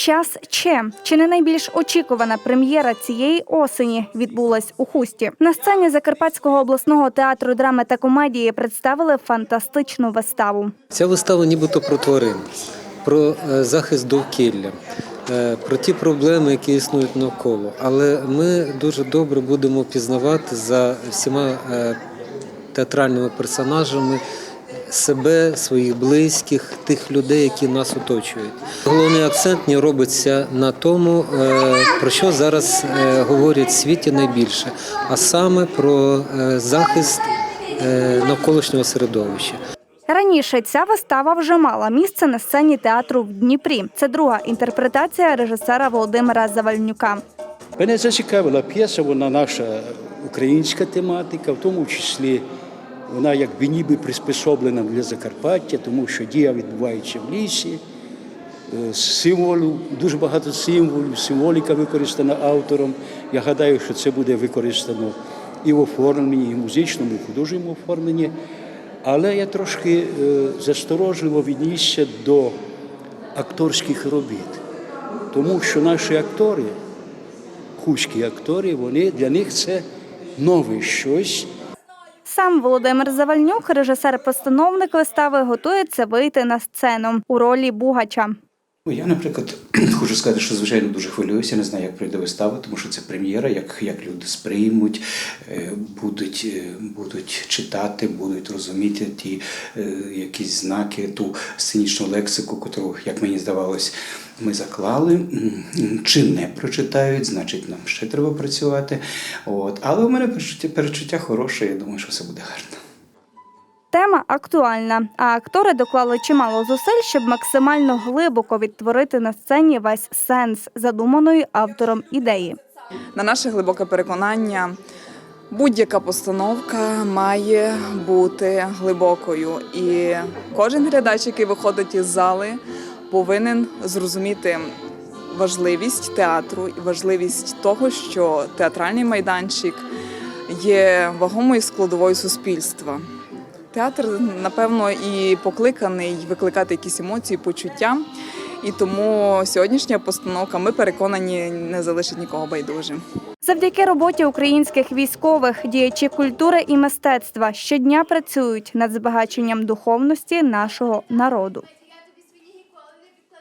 Час Че чи не найбільш очікувана прем'єра цієї осені відбулась у Хусті. На сцені Закарпатського обласного театру драми та комедії представили фантастичну виставу. Ця вистава нібито про тварин, про е, захист довкілля, е, про ті проблеми, які існують навколо. Але ми дуже добре будемо пізнавати за всіма е, театральними персонажами себе, своїх близьких, тих людей, які нас оточують. Головний акцент не робиться на тому, е, про що зараз е, говорять в світі найбільше, а саме про е, захист навколишнього середовища. Раніше ця вистава вже мала місце на сцені театру в Дніпрі. Це друга інтерпретація режисера Володимира Завальнюка. Мене зацікавила п'єса, вона наша українська тематика, в тому числі вона якби ніби приспособлена для Закарпаття, тому що дія відбувається в лісі. Е, Символу, дуже багато символів, символіка використана автором. Я гадаю, що це буде використано і в оформленні, і в музичному, і в художньому оформленні. Але я трошки е, засторожливо віднісся до акторських робіт, тому що наші актори хуські актори, вони для них це нове щось. Сам Володимир Завальнюк, режисер-постановник вистави, готується вийти на сцену у ролі Бугача. Я, наприклад, хочу сказати, що звичайно дуже хвилююся, не знаю, як пройде вистава, тому що це прем'єра, як, як люди сприймуть, е, будуть, е, будуть читати, будуть розуміти ті е, якісь знаки, ту сценічну лексику, яку, як мені здавалось, ми заклали. Чи не прочитають, значить нам ще треба працювати. От. Але у мене перечуття, перечуття хороше, я думаю, що все буде гарно. Тема актуальна, а актори доклали чимало зусиль, щоб максимально глибоко відтворити на сцені весь сенс задуманої автором ідеї. На наше глибоке переконання, будь-яка постановка має бути глибокою, і кожен глядач, який виходить із зали, повинен зрозуміти важливість театру і важливість того, що театральний майданчик є вагомою складовою суспільства. Театр, напевно, і покликаний викликати якісь емоції, почуття. І тому сьогоднішня постановка, ми переконані, не залишить нікого байдужим. Завдяки роботі українських військових діячі культури і мистецтва щодня працюють над збагаченням духовності нашого народу.